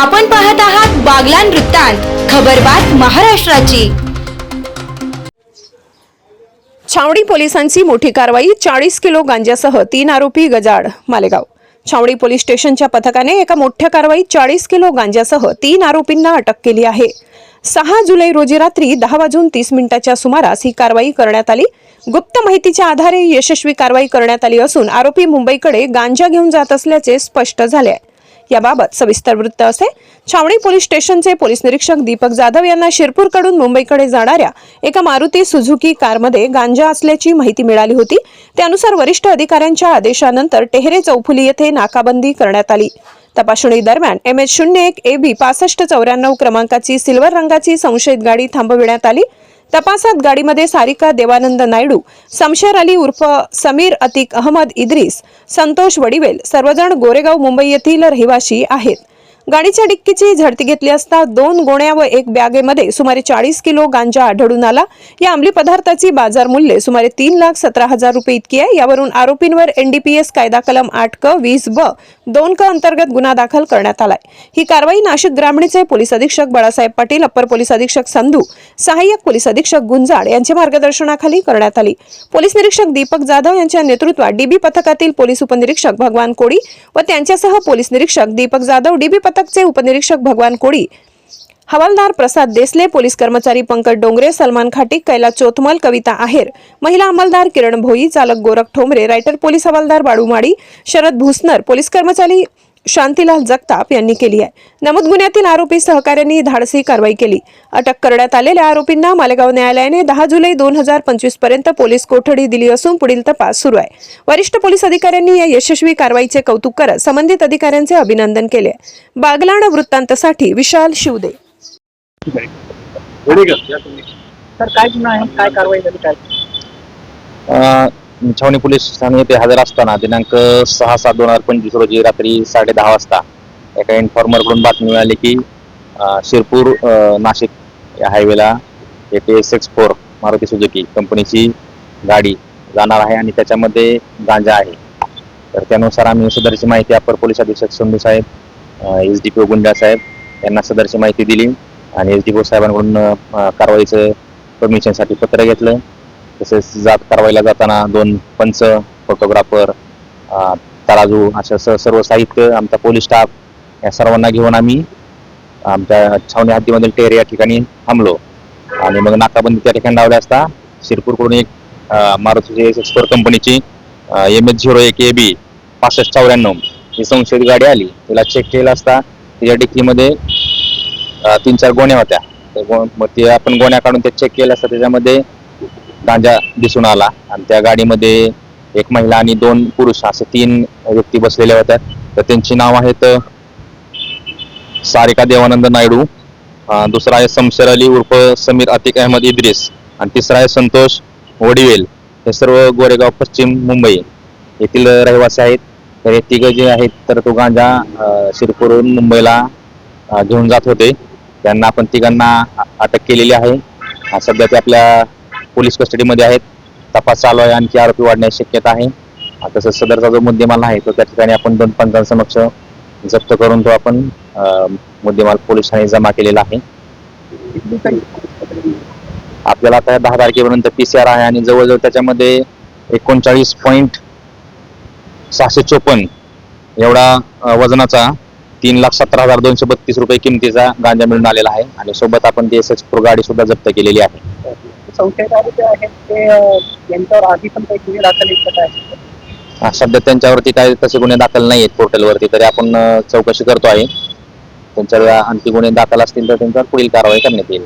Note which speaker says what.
Speaker 1: आपण पाहत आहात बागलान वृत्तांत खबरबात महाराष्ट्राची.
Speaker 2: छावणी पोलिसांची मोठी कारवाई चाळीस किलो गांजासह तीन आरोपी गजाड मालेगाव. छावणी पोलीस स्टेशनच्या पथकाने एका मोठ्या कारवाईत चाळीस किलो गांजासह तीन आरोपींना अटक केली आहे. सहा जुलै रोजी रात्री दहा वाजून तीस मिनिटाच्या सुमारास ही कारवाई करण्यात आली. गुप्त माहितीच्या आधारे यशस्वी कारवाई करण्यात आली असून आरोपी मुंबईकडे गांजा घेऊन जात असल्याचे स्पष्ट झाले आहे. याबाबत सविस्तर वृत्त असे. छावणी पोलीस स्टेशनचे पोलीस निरीक्षक दीपक जाधव यांना शिरपूरकडून मुंबईकडे जाणाऱ्या एका मारुती सुझुकी कारमध्ये गांजा असल्याची माहिती मिळाली होती. त्यानुसार वरिष्ठ अधिकाऱ्यांच्या आदेशानंतर टेहरे चौफुली येथे नाकाबंदी करण्यात आली. तपासणी दरम्यान एम एच शून्य एक ए बी पासष्ट चौऱ्याण्णव क्रमांकाची सिल्वर रंगाची संशयित गाडी थांबविण्यात आली. तपासात गाडीमध्ये सारिका देवानंद नायडू समशेर अली उर्फ समीर अतिक अहमद इद्रिस संतोष वडिवेल सर्वजण गोरेगाव मुंबई येथील रहिवाशी आहेत. गाडीच्या डिक्कीची झडती घेतली असता दोन गोण्या व एक बॅगेमध्ये सुमारे चाळीस किलो गांजा आढळून आला. या अंमली पदार्थाची बाजार मूल्य सुमारे तीन लाख सतरा हजार रुपये इतकी आहे. यावरून आरोपींवर एनडीपीएस कायदा कलम आठ क वीस ब दोन क अंतर्गत गुन्हा दाखल करण्यात आलाय. ही कारवाई नाशिक ग्रामीणचे पोलीस अधीक्षक बाळासाहेब पाटील अप्पर पोलीस अधीक्षक संधू सहाय्यक पोलीस अधीक्षक गुंजाड यांच्या मार्गदर्शनाखाली करण्यात आली. पोलीस निरीक्षक दीपक जाधव यांच्या नेतृत्वात डीबी पथकातील पोलीस उपनिरीक्षक भगवान कोडी व त्यांच्यासह पोलीस निरीक्षक दीपक जाधव डीबी पथकचे उपनिरीक्षक भगवान कोडी हवालदार प्रसाद देसले पोलीस कर्मचारी पंकज डोंगरे सलमान खाटीक कैला चोथमल कविता आहेर महिला अंमलदार किरण भोई चालक गोरख ठोंबरे रायटर पोलीस हवालदार बाळू माडी शरद भुसनर पोलीस कर्मचारी शांतीलाल जगताप यांनी केली आहे. नमूद गुन्ह्यातील आरोपी सहकाऱ्यांनी धाडसी कारवाई केली. अटक करण्यात आलेल्या आरोपींना मालेगाव न्यायालयाने दहा जुलै दोन हजार पंचवीसपर्यंत पोलीस कोठडी दिली असून पुढील तपास सुरू आहे. वरिष्ठ पोलीस अधिकाऱ्यांनी या यशस्वी कारवाईचे कौतुक करत संबंधित अधिकाऱ्यांचे अभिनंदन केले. बागलाण वृत्तांतसाठी विशाल शिवदे.
Speaker 3: सर काय गुन्हा आहे? काय कारवाई झाली काय?
Speaker 4: अ, छावणी पोलीस ठाणे येथे हजर असताना दिनांक सहा सात दोन हजार पंचवीस रोजी रात्री साडे दहा वाजता एका इन्फॉर्मरकडून बातमी मिळाली की अ, शिरपूर अ, नाशिक या हायवेला S X four Maruti Suzuki कंपनीची गाडी जाणार आहे आणि त्याच्यामध्ये गांजा आहे. तर त्यानुसार आम्ही सदरची माहिती अप्पर पोलीस अधीक्षक संधू साहेब S D P O Gunda साहेब यांना सदरची माहिती दिली. आणि एस डी ओ साहेबांकडून कारवाईचं परमिशनसाठी पत्र घेतलं. तसेच जात कारवाईला जाताना दोन पंच फोटोग्राफर तराजू असं स- सर्व साहित्य आमचा पोलीस स्टाफ या सर्वांना घेऊन आम्ही आमच्या छावणी हद्दीमधील टेर या ठिकाणी थांबलो. आणि मग नाकाबंदी त्या ठिकाणी लावल्या असता शिरपूरकडून एक मारुतीची एस एक्सपोर कंपनीची एम एच झिरो एक ए बी पासष्ट चौऱ्याण्णव ही संशयित गाडी आली. तिला चेक केला असता तिच्या डिक्कीमध्ये तीन चार गोण्या होत्या. मग ते आपण गोण्या काढून ते चेक केलं असता त्याच्यामध्ये गांजा दिसून आला. आणि त्या गाडीमध्ये एक महिला आणि दोन पुरुष असे तीन व्यक्ती बसलेल्या होत्या तर त्यांची नाव आहेत सारिका देवानंद नायडू दुसरा आहे समशेर अली उर्फ समीर अतिक अहमद इद्रिस आणि तिसरा आहे संतोष वडिवेल. हे सर्व गोरेगाव पश्चिम मुंबई येथील रहिवासी आहेत. तर हे तिघं जे आहेत तर तो गांजा शिरपूरहून मुंबईला घेऊन जात होते. त्यांना आपण तिघांना अटक केलेली आहे. सध्या ते आपल्या पोलीस कस्टडीमध्ये आहेत. तपास चालू आहे. आणखी आरोपी वाढण्याची शक्यता आहे. तसंच सदरचा जो मुद्देमाल आहे तो त्या ठिकाणी आपण दोन पंचांसमक्ष जप्त करून तो आपण मुद्देमाल पोलीस ठाणे जमा केलेला आहे. आपल्याला आता दहा तारखेपर्यंत पी सी आर आहे आणि जवळजवळ त्याच्यामध्ये एकोणचाळीस पॉईंट सहाशे चोपन्न एवढा वजनाचा तीन लाख सतरा हजार दोनशे बत्तीस रुपये किमतीचा गांजा मिळून आलेला आहे. आणि सोबत आपण ती एस एच प्रो गाडी सुद्धा जप्त केलेली आहे.
Speaker 3: संशयित आरोपी आहेत ते अं, यांच्यावर आधी पण काही गुन्हे दाखल आहेत का काय?
Speaker 4: अ, सध्या त्यांच्यावरती काही तसे गुन्हे दाखल नाही आहेत पोर्टलवरती तरी आपण अ, चौकशी करतो आहे. त्यांच्यावर आणखी गुन्हे दाखल असतील तर त्यांच्यावर पुढील कारवाई करण्यात येईल.